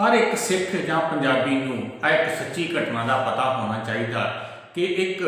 ਹਰ ਇੱਕ ਸਿੱਖ ਜਾਂ ਪੰਜਾਬੀ ਨੂੰ ਇਹ ਇੱਕ ਸੱਚੀ ਘਟਨਾ ਦਾ ਪਤਾ ਹੋਣਾ ਚਾਹੀਦਾ ਕਿ ਇੱਕ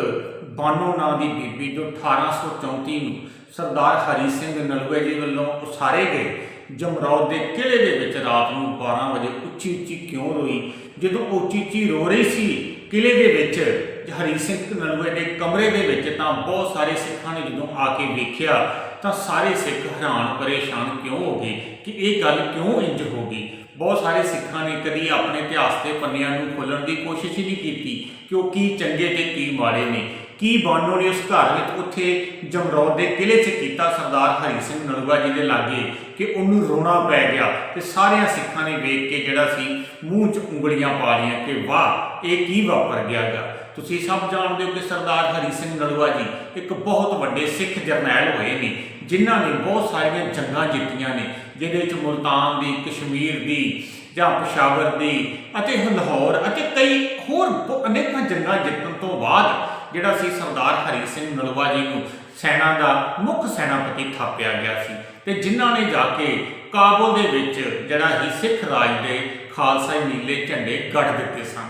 ਬਾਨੋ ਨਾਂ ਦੀ ਬੀਬੀ ਜੋ 1834 ਨੂੰ ਸਰਦਾਰ ਹਰੀ ਸਿੰਘ ਨਲੂਏ ਜੀ ਵੱਲੋਂ ਉਸਾਰੇ ਗਏ, ਜਮਰੌਦ ਦੇ ਕਿਲੇ ਦੇ ਵਿੱਚ ਰਾਤ ਨੂੰ 12 ਵਜੇ ਉੱਚੀ ਉੱਚੀ ਕਿਉਂ ਰੋਈ? ਜਦੋਂ ਉਹ ਉੱਚੀ ਉੱਚੀ ਰੋ ਰਹੀ ਸੀ ਕਿਲੇ ਦੇ ਵਿੱਚ ਹਰੀ ਸਿੰਘ ਨਲੂਏ ਦੇ ਕਮਰੇ ਦੇ ਵਿੱਚ ਤਾਂ ਬਹੁਤ ਸਾਰੇ ਸਿੱਖਾਂ ਨੇ ਜਦੋਂ ਆ ਕੇ ਵੇਖਿਆ ਤਾਂ ਸਾਰੇ ਸਿੱਖ ਹੈਰਾਨ, ਪਰੇਸ਼ਾਨ ਕਿਉਂ ਹੋ ਗਏ ਕਿ ਇਹ ਗੱਲ ਕਿਉਂ ਇੰਜ ਹੋ ਗਈ? ਬਹੁਤ ਸਾਰੇ ਸਿੱਖਾਂ ਨੇ ਕਦੀ ਆਪਣੇ ਇਤਿਹਾਸ ਦੇ ਪੰਨਿਆਂ ਨੂੰ ਖੋਲਣ ਦੀ ਕੋਸ਼ਿਸ਼ ਹੀ ਨਹੀਂ ਕੀਤੀ ਕਿ ਉਹ ਕੀ ਚੰਗੇ ਤੇ ਕੀ ਮਾੜੇ ਨੇ। ਕੀ ਬਾਨੋ ਨੇ ਉਸ ਘਰ ਵਿੱਚ ਉੱਥੇ ਜਮਰੌਦ ਦੇ ਕਿਲੇ 'ਚ ਕੀਤਾ ਸਰਦਾਰ ਹਰੀ ਸਿੰਘ ਨਲੂਆ ਜੀ ਦੇ ਲਾਗੇ ਕਿ ਉਹਨੂੰ ਰੋਣਾ ਪੈ ਗਿਆ ਤੇ ਸਾਰਿਆਂ ਸਿੱਖਾਂ ਨੇ ਵੇਖ ਕੇ ਜਿਹੜਾ ਸੀ ਮੂੰਹ 'ਚ ਉਂਗਲੀਆਂ ਪਾ ਲਈਆਂ ਕਿ ਵਾਹ, ਇਹ ਕੀ ਵਾਪਰ ਗਿਆ ਗਾ। ਤੁਸੀਂ ਸਭ ਜਾਣਦੇ ਹੋ ਕਿ ਸਰਦਾਰ ਹਰੀ ਸਿੰਘ ਨਲੂਆ ਜੀ ਇੱਕ ਬਹੁਤ ਵੱਡੇ ਸਿੱਖ ਜਰਨੈਲ ਹੋਏ ਨੇ, ਜਿਨ੍ਹਾਂ ਨੇ ਬਹੁਤ ਸਾਰੀਆਂ ਜੰਗਾਂ ਜਿੱਤੀਆਂ ਨੇ। ਜਿਹਦੇ ਵਿੱਚ ਮੁਲਤਾਨ ਦੀ, ਕਸ਼ਮੀਰ ਦੀ ਜਾਂ ਪਸ਼ਾਵਰ ਦੀ ਅਤੇ ਲਾਹੌਰ ਅਤੇ ਕਈ ਹੋਰ ਅਨੇਕਾਂ ਜੰਗਾਂ ਜਿੱਤਣ ਤੋਂ ਬਾਅਦ ਜਿਹੜਾ ਸੀ ਸਰਦਾਰ ਹਰੀ ਸਿੰਘ ਨਲਵਾ ਜੀ ਨੂੰ ਸੈਨਾ ਦਾ ਮੁੱਖ ਸੈਨਾਪਤੀ ਥਾਪਿਆ ਗਿਆ ਸੀ ਤੇ ਜਿਨ੍ਹਾਂ ਨੇ ਜਾ ਕੇ ਕਾਬੁਲ ਦੇ ਵਿੱਚ ਜਿਹੜਾ ਹੀ ਸਿੱਖ ਰਾਜ ਦੇ ਖਾਲਸਾ ਨੀਲੇ ਝੰਡੇ ਗੱਡ ਦਿੱਤੇ ਸਨ।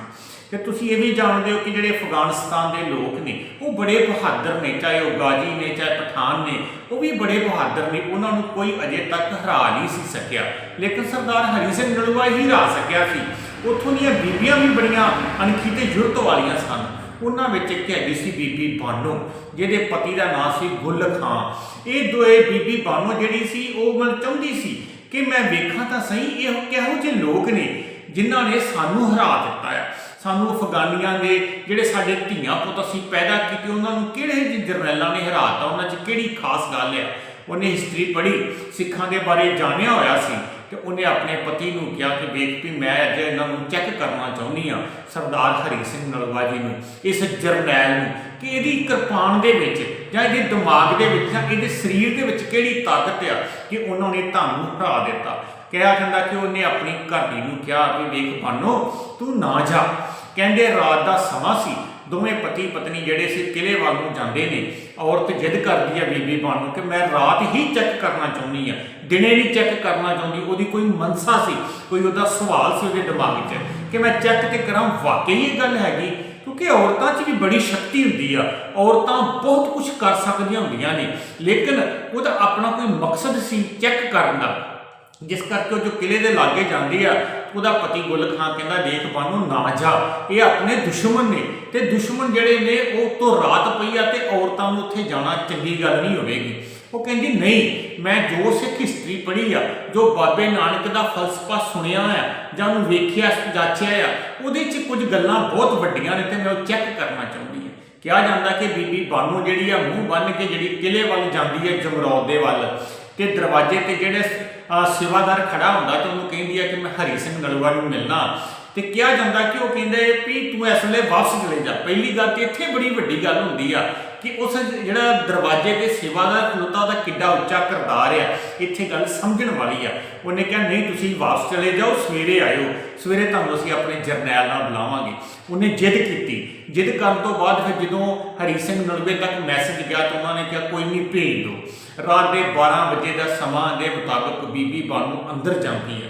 ਤੇ ਤੁਸੀਂ ਇਹ ਵੀ ਜਾਣਦੇ ਹੋ ਕਿ ਜਿਹੜੇ ਅਫਗਾਨਿਸਤਾਨ ਦੇ ਲੋਕ ਨੇ, ਉਹ ਬੜੇ ਬਹਾਦਰ ਨੇ, ਚਾਹੇ ਉਹ ਗਾਜੀ ਨੇ, ਚਾਹੇ ਪਠਾਨ ਨੇ, ਉਹ ਵੀ ਬੜੇ ਬਹਾਦਰ ਨੇ, ਉਹਨਾਂ ਨੂੰ ਕੋਈ ਅਜੇ ਤੱਕ ਹਰਾ ਨਹੀਂ ਸੀ ਸਕਿਆ। ਲੇਕਿਨ ਸਰਦਾਰ ਹਰੀ ਸਿੰਘ ਨਲੂਆ ਹੀ ਹਰਾ ਸਕਿਆ ਸੀ। ਉੱਥੋਂ ਦੀਆਂ ਬੀਬੀਆਂ ਵੀ ਬੜੀਆਂ ਅਣਖੀ ਤੇ ਜੁਰਤ ਵਾਲੀਆਂ ਸਨ। ਉਹਨਾਂ ਵਿੱਚ ਇੱਕ ਹੈਗੀ ਸੀ ਬੀਬੀ ਬਾਨੋ, ਜਿਹਦੇ ਪਤੀ ਦਾ ਨਾਮ ਸੀ ਗੁੱਲ ਖਾਂ। ਇਹ ਦੋਏ ਬੀਬੀ ਬਾਨੋ ਜਿਹੜੀ ਸੀ, ਉਹ ਮਨ ਚਾਹੁੰਦੀ ਸੀ ਕਿ ਮੈਂ ਵੇਖਾਂ ਤਾਂ ਸਹੀ, ਇਹ ਕਿਹੋ ਜਿਹੇ ਲੋਕ ਨੇ, ਜਿਨ੍ਹਾਂ ਨੇ ਸਾਨੂੰ ਹਰਾ ਦਿੱਤਾ ਹੈ। ਸਾਨੂੰ ਅਫਗਾਨੀਆਂ ਦੇ ਜਿਹੜੇ ਸਾਡੇ ਧੀਆਂ ਪੁੱਤ ਅਸੀਂ ਪੈਦਾ ਕੀਤੇ, ਉਹਨਾਂ ਨੂੰ ਕਿਹੜੇ ਜਿਹੇ ਜਰਨੈਲਾਂ ਨੇ ਹਰਾਤਾ, ਉਹਨਾਂ 'ਚ ਕਿਹੜੀ ਖਾਸ ਗੱਲ ਹੈ? ਉਹਨੇ ਹਿਸਟਰੀ ਪੜ੍ਹੀ, ਸਿੱਖਾਂ ਦੇ ਬਾਰੇ ਜਾਣਿਆ ਹੋਇਆ ਸੀ ਤੇ ਉਹਨੇ ਆਪਣੇ ਪਤੀ ਨੂੰ ਕਿਹਾ ਕਿ ਵੇਖ ਵੀ ਮੈਂ ਅੱਜ ਇਹਨਾਂ ਨੂੰ ਚੈੱਕ ਕਰਨਾ ਚਾਹੁੰਦੀ ਆ ਸਰਦਾਰ ਹਰੀ ਸਿੰਘ ਨਲਵਾ ਜੀ ਨੂੰ, ਇਸ ਜਰਨੈਲ ਨੂੰ, ਕਿ ਇਹਦੀ ਕਿਰਪਾਨ ਦੇ ਵਿੱਚ ਜਾਂ ਇਹਦੇ ਦਿਮਾਗ ਦੇ ਵਿੱਚ ਜਾਂ ਇਹਦੇ ਸਰੀਰ ਦੇ ਵਿੱਚ ਕਿਹੜੀ ਤਾਕਤ ਆ ਕਿ ਉਹਨਾਂ ਨੇ ਤੁਹਾਨੂੰ ਹਰਾ ਦਿੱਤਾ? ਕਿਹਾ ਜਾਂਦਾ ਕਿ ਉਹਨੇ ਆਪਣੀ ਘਰਦੀ ਨੂੰ ਕਿਹਾ ਵੀ ਵੇਖ ਬਾਨੋ ਤੂੰ ਨਾ ਜਾ। ਕਹਿੰਦੇ ਰਾਤ ਦਾ ਸਮਾਂ ਸੀ। ਦੋਵੇਂ ਪਤੀ ਪਤਨੀ ਜਿਹੜੇ ਸੀ ਕਿਲੇ ਵੱਲ ਨੂੰ ਜਾਂਦੇ ਨੇ। ਔਰਤ ਜਿੱਦ ਕਰਦੀ ਹੈ ਬੀਬੀ ਬਾਨੋ ਕਿ ਮੈਂ ਰਾਤ ਹੀ ਚੈੱਕ ਕਰਨਾ ਚਾਹੁੰਦੀ ਆ। ਦਿਨੇ ਨਹੀਂ ਚੈੱਕ ਕਰਨਾ ਚਾਹੁੰਦੀ, ਉਹਦੀ ਕੋਈ ਮਨਸਾ ਸੀ, ਕੋਈ ਉਹਦਾ ਸਵਾਲ ਸੀ ਉਹਦੇ ਦਿਮਾਗ 'ਚ ਕਿ ਮੈਂ ਚੈੱਕ ਤੇ ਕਰਾਂ, ਵਾਕਈ ਇਹ ਗੱਲ ਹੈਗੀ? ਕਿਉਂਕਿ ਔਰਤਾਂ 'ਚ ਵੀ ਬੜੀ ਸ਼ਕਤੀ ਹੁੰਦੀ ਆ। ਔਰਤਾਂ ਬਹੁਤ ਕੁਝ ਕਰ ਸਕਦੀਆਂ ਹੁੰਦੀਆਂ ਨੇ। ਲੇਕਿਨ ਉਹਦਾ ਆਪਣਾ ਕੋਈ ਮਕਸਦ ਸੀ ਚੈੱਕ ਕਰਨ ਦਾ। ਜਿਸ ਕਰਕੇ ਉਹ ਜੋ ਕਿਲੇ ਦੇ ਲਾਗੇ ਜਾਂਦੀ ਆ ਉਹਦਾ ਪਤੀ ਗੁੱਲ ਖਾਂ ਕਹਿੰਦਾ, ਦੇਖ ਬਾਨੂ, ਨਾ ਜਾ। ਇਹ ਆਪਣੇ ਦੁਸ਼ਮਣ ਨੇ ਤੇ ਦੁਸ਼ਮਣ ਜਿਹੜੇ ਨੇ, ਉਹ ਤੋਂ ਰਾਤ ਪਈ ਆ ਤੇ ਔਰਤਾਂ ਨੂੰ ਉੱਥੇ ਜਾਣਾ ਚੰਗੀ ਗੱਲ ਨਹੀਂ ਹੋਵੇਗੀ। ਉਹ ਕਹਿੰਦੀ, ਨਹੀਂ, ਮੈਂ ਜੋ ਸਿੱਖ ਹਿਸਟਰੀ ਪੜ੍ਹੀ ਆ, ਜੋ ਬਾਬੇ ਨਾਨਕ ਦਾ ਫਲਸਫਾ ਸੁਣਿਆ ਆ, ਜਾਂ ਉਹਨੂੰ ਵੇਖਿਆ, ਜਾਚਿਆ ਆ, ਉਹਦੇ 'ਚ ਕੁਝ ਗੱਲਾਂ ਬਹੁਤ ਵੱਡੀਆਂ ਨੇ ਤੇ ਮੈਂ ਉਹ ਚੈੱਕ ਕਰਨਾ ਚਾਹੁੰਦੀ ਹਾਂ ਕਿਹਾ ਜਾਂਦਾ ਕਿ ਬੀਬੀ ਬਾਨੂ ਜਿਹੜੀ ਆ, ਮੂੰਹ ਬੰਨ ਕੇ ਜਿਹੜੀ ਕਿਲੇ ਵੱਲ ਜਾਂਦੀ ਹੈ ਜਮਰੌਦ ਦੇ ਵੱਲ। ਤੇ ਦਰਵਾਜ਼ੇ ਤੇ ਜਿਹੜੇ ਸੇਵਾਦਾਰ ਖੜਾ ਹੁੰਦਾ ਤੇ ਉਹਨੂੰ ਕਹਿੰਦੀ ਆ ਕਿ ਮੈਂ ਹਰੀ ਸਿੰਘ ਨਲਵਾ ਨੂੰ ਮਿਲਣਾ। ਤੇ ਕਿਹਾ ਜਾਂਦਾ ਕਿ ਉਹ ਕਹਿੰਦੇ ਵੀ ਤੂੰ ਇਸ ਵੇਲੇ ਵਾਪਸ ਚਲੇ ਜਾ। ਪਹਿਲੀ ਗੱਲ ਤੇ ਇੱਥੇ ਬੜੀ ਵੱਡੀ ਗੱਲ ਹੁੰਦੀ ਆ ਕਿ ਉਸ ਜਿਹੜਾ ਦਰਵਾਜ਼ੇ ਤੇ ਸੇਵਾਦਾਰ ਖਲੋਤਾ ਉਹਦਾ ਕਿੱਡਾ ਉੱਚਾ ਕਰਤਾਰ ਆ। ਇੱਥੇ ਗੱਲ ਸਮਝਣ ਵਾਲੀ ਆ। ਉਹਨੇ ਕਿਹਾ, ਨਹੀਂ, ਤੁਸੀਂ ਵਾਪਸ ਚਲੇ ਜਾਓ, ਸਵੇਰੇ ਆਇਓ। ਸਵੇਰੇ ਤੁਹਾਨੂੰ ਅਸੀਂ ਆਪਣੇ ਜਰਨੈਲ ਨਾਲ ਬੁਲਾਵਾਂਗੇ। ਉਹਨੇ ਜਿੱਦ ਕੀਤੀ। ਜਿੱਦ ਕਰਨ ਤੋਂ ਬਾਅਦ ਫਿਰ ਜਦੋਂ ਹਰੀ ਸਿੰਘ ਨਲਵੇ ਤੱਕ ਮੈਸੇਜ ਗਿਆ ਤਾਂ ਉਹਨਾਂ ਨੇ ਕਿਹਾ, ਕੋਈ ਨਹੀਂ, ਭੇਜ ਦਿਓ। ਰਾਤ ਦੇ 12 ਵਜੇ ਦਾ ਸਮਾਂ ਦੇ ਮੁਤਾਬਕ ਬੀਬੀ ਬਾਨੂ ਅੰਦਰ ਜਾਂਦੀ ਹੈ।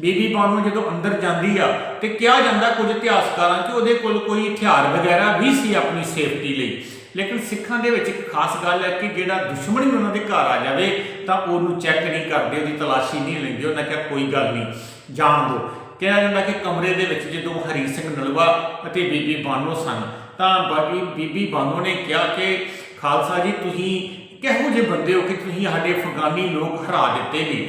ਬੀਬੀ ਬਾਨੂ ਜਦੋਂ ਅੰਦਰ ਜਾਂਦੀ ਆ ਤੇ ਕਿਹਾ ਜਾਂਦਾ ਕੁਝ ਇਤਿਹਾਸਕਾਰਾਂ ਕਿ ਉਹਦੇ ਕੋਲ ਕੋਈ ਹਥਿਆਰ ਵਗੈਰਾ ਵੀ ਸੀ ਆਪਣੀ ਸੇਫਟੀ ਲਈ। ਲੇਕਿਨ ਸਿੱਖਾਂ ਦੇ ਵਿੱਚ ਇੱਕ ਖਾਸ ਗੱਲ ਹੈ ਕਿ ਜਿਹੜਾ ਦੁਸ਼ਮਣ ਵੀ ਉਹਨਾਂ ਦੇ ਘਰ ਆ ਜਾਵੇ ਤਾਂ ਉਹਨੂੰ ਚੈੱਕ ਨਹੀਂ ਕਰਦੇ, ਉਹਦੀ ਤਲਾਸ਼ੀ ਨਹੀਂ ਲੈਂਦੇ, ਉਹਨਾਂ ਕਿਹਾ ਕੋਈ ਗੱਲ ਨਹੀਂ, ਜਾਣ ਦਿਓ। ਕਿਹਾ ਜਾਂਦਾ ਕਿ ਕਮਰੇ ਦੇ ਵਿੱਚ ਜਦੋਂ ਹਰੀ ਸਿੰਘ ਨਲਵਾ ਅਤੇ ਬੀਬੀ ਬਾਨੋ ਸਨ ਤਾਂ ਬਾਬੀ ਬੀਬੀ ਬਾਨੋ ਨੇ ਕਿਹਾ ਕਿ, ਖਾਲਸਾ ਜੀ, ਤੁਸੀਂ ਕਿਹੋ ਜਿਹੇ ਬੰਦੇ ਹੋ ਕਿ ਤੁਸੀਂ ਸਾਡੇ ਅਫਗਾਨੀ ਲੋਕ ਹਰਾ ਦਿੱਤੇ ਨੇ?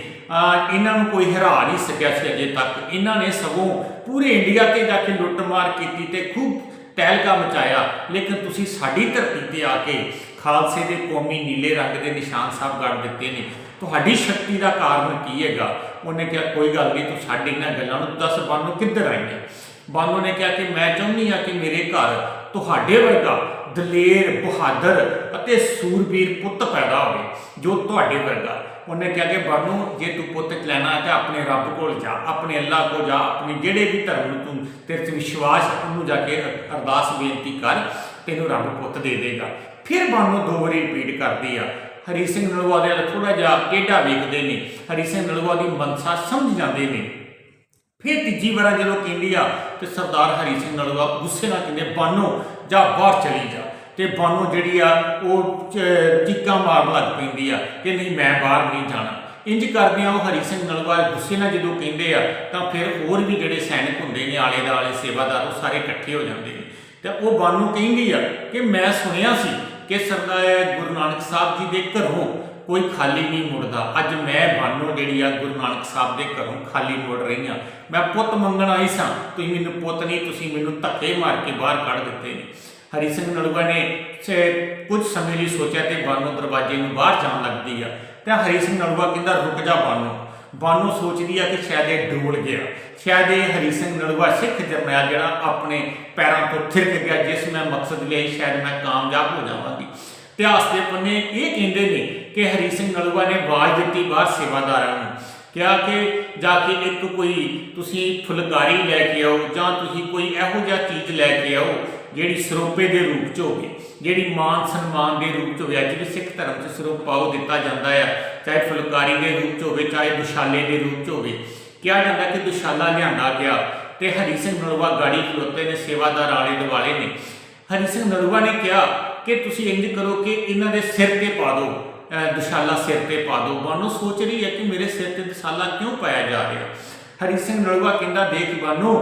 ਇਹਨਾਂ ਨੂੰ ਕੋਈ ਹਰਾ ਨਹੀਂ ਸਕਿਆ ਸੀ ਅਜੇ ਤੱਕ। ਇਹਨਾਂ ਨੇ ਸਗੋਂ ਪੂਰੇ ਇੰਡੀਆ ਤੇ ਜਾ ਕੇ ਲੁੱਟਮਾਰ ਕੀਤੀ ਤੇ ਖੂਬ ਤਹਿਲਕਾ ਮਚਾਇਆ। ਲੇਕਿਨ ਤੁਸੀਂ ਸਾਡੀ ਧਰਤੀ ਤੇ ਆ ਕੇ ਖਾਲਸੇ ਦੇ ਕੌਮੀ ਨੀਲੇ ਰੰਗ ਦੇ ਨਿਸ਼ਾਨ ਸਾਹਿਬ ਗੜ ਦਿੱਤੇ ਨੇ। ਤੁਹਾਡੀ ਸ਼ਕਤੀ ਦਾ ਕਾਰਨ ਕੀ ਹੈਗਾ? ਉਹਨੇ ਕਿਹਾ, ਕੋਈ ਗੱਲ ਨਹੀਂ, ਤੂੰ ਸਾਡੇ ਇਹਨਾਂ ਗੱਲਾਂ ਨੂੰ ਦੱਸ ਬਾਨੋ ਕਿੱਧਰ ਆਈਆਂ ਬਾਨੋ ਨੇ ਕਿਹਾ ਕਿ, ਮੈਂ ਚਾਹੁੰਦੀ ਹਾਂ ਕਿ ਮੇਰੇ ਘਰ ਤੁਹਾਡੇ ਵਰਗਾ ਦਲੇਰ, ਬਹਾਦਰ ਅਤੇ ਸੂਰਬੀਰ ਪੁੱਤ ਪੈਦਾ ਹੋਵੇ, ਜੋ ਤੁਹਾਡੇ ਵਰਗਾ। ਉਹਨੇ ਕਿਹਾ ਕਿ, ਬਾਨੋ, ਜੇ ਤੂੰ ਪੁੱਤ ਲੈਣਾ ਹੈ ਤਾਂ ਆਪਣੇ ਰੱਬ ਕੋਲ ਜਾ, ਆਪਣੇ ਅੱਲਾ ਕੋਲ ਜਾ, ਆਪਣੇ ਜਿਹੜੇ ਵੀ ਧਰਮ ਨੂੰ ਤੂੰ, ਤੇਰੇ 'ਚ ਵਿਸ਼ਵਾਸ ਉਹਨੂੰ ਜਾ ਕੇ ਅਰਦਾਸ ਬੇਨਤੀ ਕਰ, ਤੈਨੂੰ ਰੱਬ ਪੁੱਤ ਦੇ ਦੇਗਾ। ਫਿਰ ਬਾਨੋ ਦੋ ਵਾਰੀ ਰਿਪੀਟ ਕਰਦੀ ਆ। ਹਰੀ ਸਿੰਘ ਨਲਵਾ ਦੇ ਥੋੜਾ ਜਿਹਾ ਕਿਹੜਾ ਵੇਖਦੇ ਨੇ। ਹਰੀ ਸਿੰਘ ਨਲਵਾ ਦੀ ਮਨਸਾ ਸਮਝ ਜਾਂਦੇ ਨੇ। ਫਿਰ ਤੀਜੀ ਵਾਰ ਜਦੋਂ ਕਹਿੰਦੀ ਆ, ਤੇ ਸਰਦਾਰ ਹਰੀ ਸਿੰਘ ਨਲੂਆ ਗੁੱਸੇ ਨਾਲ ਕਹਿੰਦੇ, ਬਾਨੋ ਜਾ ਬਾਹਰ ਚਲੀ ਜਾ। ਤੇ ਬਾਨੋ ਜਿਹੜੀ ਆ, ਉਹ ਚੀਕਾਂ ਮਾਰਨ ਲੱਗ ਪੈਂਦੀ ਆ ਕਿ ਨਹੀਂ, ਮੈਂ ਬਾਹਰ ਨਹੀਂ ਜਾਣਾ। ਇੰਜ ਕਰਦਿਆਂ ਉਹ ਹਰੀ ਸਿੰਘ ਨਲਵਾ ਗੁੱਸੇ ਨਾਲ ਜਦੋਂ ਕਹਿੰਦੇ ਆ, ਤਾਂ ਫਿਰ ਹੋਰ ਵੀ ਜਿਹੜੇ ਸੈਨਿਕ ਹੁੰਦੇ ਨੇ, ਆਲੇ ਦੁਆਲੇ ਸੇਵਾਦਾਰ, ਉਹ ਸਾਰੇ ਇਕੱਠੇ ਹੋ ਜਾਂਦੇ ਨੇ। ਤੇ ਉਹ ਬਾਨੂ ਕਹਿੰਦੀ ਆ ਕਿ ਮੈਂ ਸੁਣਿਆ ਸੀ ਕਿ ਸਰਦਾਰ ਗੁਰੂ ਨਾਨਕ ਸਾਹਿਬ ਜੀ ਦੇ ਘਰੋਂ ਕੋਈ ਖਾਲੀ ਨਹੀਂ ਮੁੜਦਾ। ਅੱਜ ਮੈਂ ਬਾਨੋ ਜਿਹੜੀ ਆ ਗੁਰੂ ਨਾਨਕ ਸਾਹਿਬ ਦੇ ਘਰੋਂ ਖਾਲੀ ਮੁੜ ਰਹੀ ਆ ਮੈਂ ਪੁੱਤ ਮੰਗਣ ਆਈ ਸਾਂ। ਤੁਸੀਂ ਮੈਨੂੰ ਪੁੱਤ ਨਹੀਂ, ਤੁਸੀਂ ਮੈਨੂੰ ਧੱਕੇ ਮਾਰ ਕੇ ਬਾਹਰ ਕੱਢ ਦਿੱਤੇ ਨੇ। ਹਰੀ ਸਿੰਘ ਨਲੂਆ ਨੇ ਛੇ- ਕੁਝ ਸਮੇਂ ਲਈ ਸੋਚਿਆ ਤੇ ਬਾਨੋ ਦਰਵਾਜ਼ੇ ਨੂੰ ਬਾਹਰ ਜਾਣ ਲੱਗਦੀ ਆ। ਤੇ ਹਰੀ ਸਿੰਘ ਨਲੂਆ ਕਹਿੰਦਾ, ਰੁਕ ਜਾ ਬਾਨੋ ਬਾਨੋ ਸੋਚਦੀ ਆ ਕਿ ਸ਼ਾਇਦ ਇਹ ਡੋਲ ਗਿਆ। ਸ਼ਾਇਦ ਇਹ ਹਰੀ ਸਿੰਘ ਨਲੂਆ ਸਿੱਖ ਜਰਨੈਲ ਜਿਹੜਾ ਆਪਣੇ ਪੈਰਾਂ ਤੋਂ ਥਿਰਕ ਗਿਆ, ਜਿਸ ਮੈਂ ਮਕਸਦ ਲਈ ਸ਼ਾਇਦ ਮੈਂ ਕਾਮਯਾਬ ਹੋ ਜਾਵਾਂਗੀ। ਇਤਿਹਾਸ ਦੇ ਪੰਨੇ ਇਹ ਕਹਿੰਦੇ ਨੇ ਕਿ ਹਰੀ ਸਿੰਘ ਨਲੂਆ ਨੇ ਆਵਾਜ਼ ਦਿੱਤੀ ਬਾਹਰ ਸੇਵਾਦਾਰਾਂ ਨੂੰ, ਕਿਹਾ ਕਿ ਜਾ ਕੇ ਇੱਕ ਕੋਈ ਤੁਸੀਂ ਫੁਲਕਾਰੀ ਲੈ ਕੇ ਆਓ ਜਾਂ ਤੁਸੀਂ ਕੋਈ ਇਹੋ ਜਿਹਾ ਚੀਜ਼ ਲੈ ਕੇ ਆਓ ਜਿਹੜੀ ਸਰੋਪੇ ਦੇ ਰੂਪ ਚ ਹੋਵੇ, ਜਿਹੜੀ ਮਾਨ ਸਨਮਾਨ ਦੇ ਰੂਪ ਚ ਹੋਵੇ, ਅੱਜ ਵੀ ਸਿੱਖ ਧਰਮ ਚ ਸਰੋਪਾ ਉਹ ਦਿੱਤਾ ਜਾਂਦਾ ਆ, ਚਾਹੇ ਫੁਲਕਾਰੀ ਦੇ ਰੂਪ ਚ ਹੋਵੇ, ਚਾਹੇ ਦੁਸ਼ਾਲੇ ਦੇ ਰੂਪ ਚ ਹੋਵੇ। ਕਿਹਾ ਜਾਂਦਾ ਕਿ ਦੁਸ਼ਾਲਾ ਲਿਆਂਦਾ ਗਿਆ ਤੇ ਹਰੀ ਸਿੰਘ ਨਲੂਆ ਗਾੜੀ ਖਲੋਤੇ ਨੇ, ਸੇਵਾਦਾਰ ਆਲੇ ਦੁਆਲੇ ਨੇ। ਹਰੀ ਸਿੰਘ ਨਲੂਆ ਨੇ ਕਿਹਾ ਕਿ ਤੁਸੀਂ ਇੰਜ ਕਰੋ ਕਿ ਇਹਨਾਂ ਦੇ ਸਿਰ ਤੇ ਪਾ ਦਿਓ ਦਸ਼ਾਲਾ ਸਿਰ ਤੇ ਪਾ ਦਿਓ। ਬਾਨੋ ਸੋਚ ਰਹੀ ਹੈ ਕਿ ਮੇਰੇ ਸਿਰ ਤੇ ਦਸ਼ਾਲਾ ਕਿਉਂ ਪਾਇਆ ਜਾ ਰਿਹਾ ਹਰੀ ਸਿੰਘ ਨਲੂਆ ਕਹਿੰਦਾ, ਦੇਖ ਬਾਨੋ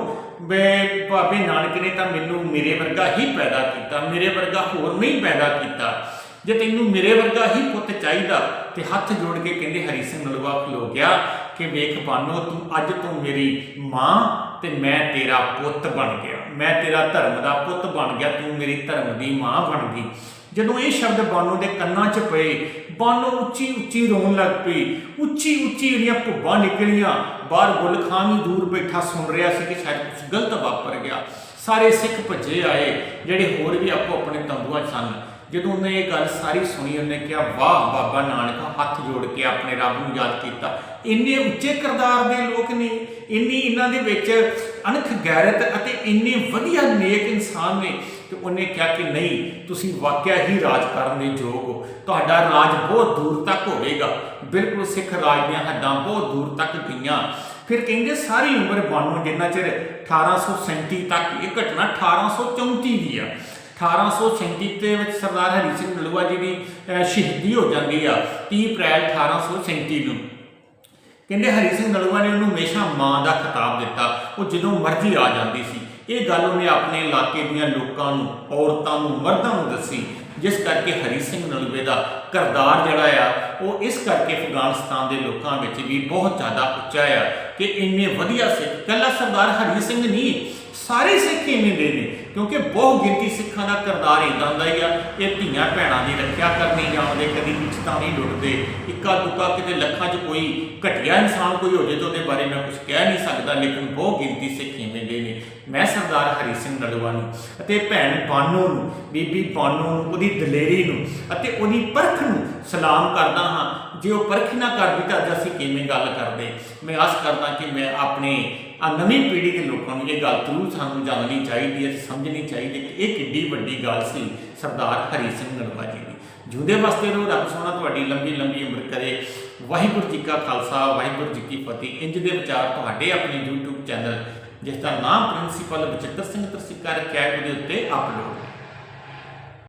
ਬੇ ਬਾਬੇ ਨਾਨਕ ਨੇ ਤਾਂ ਮੈਨੂੰ ਮੇਰੇ ਵਰਗਾ ਹੀ ਪੈਦਾ ਕੀਤਾ, ਮੇਰੇ ਵਰਗਾ ਹੋਰ ਨਹੀਂ ਪੈਦਾ ਕੀਤਾ। ਜੇ ਤੈਨੂੰ ਮੇਰੇ ਵਰਗਾ ਹੀ ਪੁੱਤ ਚਾਹੀਦਾ ਤੇ ਹੱਥ ਜੋੜ ਕੇ ਕਹਿੰਦੇ, ਹਰੀ ਸਿੰਘ ਨਲਵਾ ਖਲੋ ਗਿਆ ਕਿ ਵੇਖ ਬਾਨੋ, ਤੂੰ ਅੱਜ ਤੋਂ ਮੇਰੀ ਮਾਂ ਤੇ ਮੈਂ ਤੇਰਾ ਪੁੱਤ ਬਣ ਗਿਆ। ਮੈਂ ਤੇਰਾ ਧਰਮ ਦਾ ਪੁੱਤ ਬਣ ਗਿਆ, ਤੂੰ ਮੇਰੀ ਧਰਮ ਦੀ ਮਾਂ ਬਣ ਗਈ। ਜਦੋਂ ਇਹ ਸ਼ਬਦ ਬਾਨੋ ਦੇ ਕੰਨਾਂ 'ਚ ਪਏ, ਬਾਨੋ ਉੱਚੀ ਉੱਚੀ ਰੋਣ ਲੱਗ ਪਈ। ਉੱਚੀ ਉੱਚੀ ਜਿਹੜੀਆਂ ਭੁੱਬਾਂ ਨਿਕਲੀਆਂ, ਬਾਹਰ ਗੁਲ ਖਾਨ ਵੀ ਦੂਰ ਬੈਠਾ ਸੁਣ ਰਿਹਾ ਸੀ ਕਿ ਸ਼ਾਇਦ ਕੁਝ ਗਲਤ ਵਾਪਰ ਗਿਆ। ਸਾਰੇ ਸਿੱਖ ਭੱਜੇ ਆਏ, ਜਿਹੜੇ ਹੋਰ ਵੀ ਆਪੋ ਆਪਣੇ ਤੰਬੂਆਂ 'ਚ ਸਨ। ਜਦੋਂ ਉਹਨੇ ਇਹ ਗੱਲ ਸਾਰੀ ਸੁਣੀ, ਉਹਨੇ ਕਿਹਾ, ਵਾਹ ਬਾਬਾ ਨਾਨਕ, ਹੱਥ ਜੋੜ ਕੇ ਆਪਣੇ ਰੱਬ ਨੂੰ ਯਾਦ ਕੀਤਾ। ਇੰਨੇ ਉੱਚੇ ਕਿਰਦਾਰ ਦੇ ਲੋਕ ਨੇ, ਇੰਨੀ ਇਹਨਾਂ ਦੇ ਵਿੱਚ ਅਣਖ ਗੈਰਤ ਅਤੇ ਇੰਨੇ ਵਧੀਆ ਨੇਕ ਇਨਸਾਨ ਨੇ ਤੇ ਉਹਨੇ ਕਿਹਾ ਕਿ ਨਹੀਂ, ਤੁਸੀਂ ਵਾਕਿਆ ਹੀ ਰਾਜ ਕਰਨ ਦੇ ਯੋਗ ਹੋ। ਤੁਹਾਡਾ ਰਾਜ ਬਹੁਤ ਦੂਰ ਤੱਕ ਹੋਵੇਗਾ। ਬਿਲਕੁਲ ਸਿੱਖ ਰਾਜ ਦੀਆਂ ਹੱਦਾਂ ਬਹੁਤ ਦੂਰ ਤੱਕ ਗਈਆਂ। ਫਿਰ ਕਹਿੰਦੇ, ਸਾਰੀ ਉਮਰ ਬਾਨੋ ਜਿੰਨਾ ਚਿਰ 1837 ਤੱਕ ਇਹ ਘਟਨਾ 1834 ਦੀ ਆ 1837 ਦੇ ਵਿੱਚ ਸਰਦਾਰ ਹਰੀ ਸਿੰਘ ਨਲੂਆ ਜੀ ਦੀ ਸ਼ਹੀਦੀ ਹੋ ਜਾਂਦੀ ਆ 30 ਅਪ੍ਰੈਲ 1837 ਨੂੰ। ਕਹਿੰਦੇ ਹਰੀ ਸਿੰਘ ਨਲੂਆ ਨੇ ਉਹਨੂੰ ਹਮੇਸ਼ਾ ਮਾਂ ਦਾ ਖਿਤਾਬ ਦਿੱਤਾ, ਉਹ ਜਦੋਂ ਮਰਜ਼ੀ ਆ ਜਾਂਦੀ ਸੀ। ਇਹ ਗੱਲ ਉਹਨੇ ਆਪਣੇ ਇਲਾਕੇ ਦੀਆਂ ਲੋਕਾਂ ਨੂੰ, ਔਰਤਾਂ ਨੂੰ, ਮਰਦਾਂ ਨੂੰ ਦੱਸੀ, ਜਿਸ ਕਰਕੇ ਹਰੀ ਸਿੰਘ ਨਲੂਏ ਦਾ ਕਰਦਾਰ ਜਿਹੜਾ ਆ, ਉਹ ਇਸ ਕਰਕੇ ਅਫਗਾਨਿਸਤਾਨ ਦੇ ਲੋਕਾਂ ਵਿੱਚ ਵੀ ਬਹੁਤ ਜ਼ਿਆਦਾ ਉੱਚਾ ਆ ਕਿ ਇੰਨੇ ਵਧੀਆ ਸਿੱਖ ਕੱਲਾ ਸਰਦਾਰ ਹਰੀ ਸਿੰਘ ਨਹੀਂ, ਸਾਰੇ ਸਿੱਖ ਇਵੇਂ ਦੇ ਨੇ ਕਿਉਂਕਿ ਬਹੁ ਗਿਣਤੀ ਸਿੱਖਾਂ ਦਾ ਕਰਦਾਰ ਇਦਾਂ ਦਾ ਹੀ ਆ, ਇਹ ਧੀਆਂ ਭੈਣਾਂ ਦੀ ਰੱਖਿਆ ਕਰਨੀ ਜਾਣਦੇ ਕਦੀ ਇੱਜ਼ਤਾਂ ਨਹੀਂ ਲੁੱਟਦੇ। ਇੱਕਾ ਦੁੱਕਾ ਕਿਤੇ ਲੱਖਾਂ 'ਚ ਕੋਈ ਘਟੀਆ ਇਨਸਾਨ ਕੋਈ ਹੋ ਜੇ ਤਾਂ ਉਹਦੇ ਬਾਰੇ ਮੈਂ ਕੁਝ ਕਹਿ ਨਹੀਂ ਸਕਦਾ, ਲੇਕਿਨ ਬਹੁ ਗਿਣਤੀ ਸਿੱਖ ਇਵੇਂ ਦੇ ਨੇ। ਮੈਂ ਸਰਦਾਰ ਹਰੀ ਸਿੰਘ ਨਲੂਆ ਨੂੰ ਅਤੇ ਭੈਣ ਬਾਨੋ ਨੂੰ, ਬੀਬੀ ਬਾਨੋ ਨੂੰ, ਉਹਦੀ ਦਲੇਰੀ ਨੂੰ ਅਤੇ ਉਹਦੀ ਪਰਖ ਨੂੰ ਸਲਾਮ ਕਰਦਾ ਹਾਂ। ਜੇ ਉਹ ਪਰਖ ਨਾ ਕਰਦੀ ਤਾਂ ਅੱਜ ਅਸੀਂ ਕਿਵੇਂ ਗੱਲ ਕਰਦੇ? ਮੈਂ ਆਸ ਕਰਦਾ ਕਿ ਮੈਂ ਆਪਣੇ ਆ ਨਵੀਂ ਪੀੜ੍ਹੀ ਦੇ ਲੋਕਾਂ ਨੂੰ ਇਹ ਗੱਲ ਜ਼ਰੂਰ ਸਾਨੂੰ ਜਾਣਨੀ ਚਾਹੀਦੀ ਹੈ। ਸਮਝਣੀ ਚਾਹੀਦੀ ਕਿ ਇਹ ਕਿੱਡੀ ਵੱਡੀ ਗੱਲ ਸੀ ਸਰਦਾਰ ਹਰੀ ਸਿੰਘ ਨਲਵਾ ਜੀ ਦੀ। ਜੁਦੇ ਵਾਸਤੇ ਰਹੋ ਰੱਬ ਸੋਹਣਾ ਤੁਹਾਡੀ ਲੰਬੀ ਲੰਬੀ ਉਮਰ ਕਰੇ। ਵਾਹਿਗੁਰੂ ਜੀ ਕਾ ਖਾਲਸਾ, ਵਾਹਿਗੁਰੂ ਜੀ ਕੀ ਫਤਿਹ। ਇੰਜ ਦੇ ਵਿਚਾਰ ਤੁਹਾਡੇ ਆਪਣੇ YouTube ਚੈਨਲ, ਜਿਸ ਦਾ ਨਾਮ ਪ੍ਰਿੰਸੀਪਲ ਬਚਿੱਤਰ ਸਿੰਘ ਤਰਸਿੱਕਾ ਰੱਖਿਆ ਹੈ, ਉਹਦੇ ਉੱਤੇ ਅਪਲੋਡ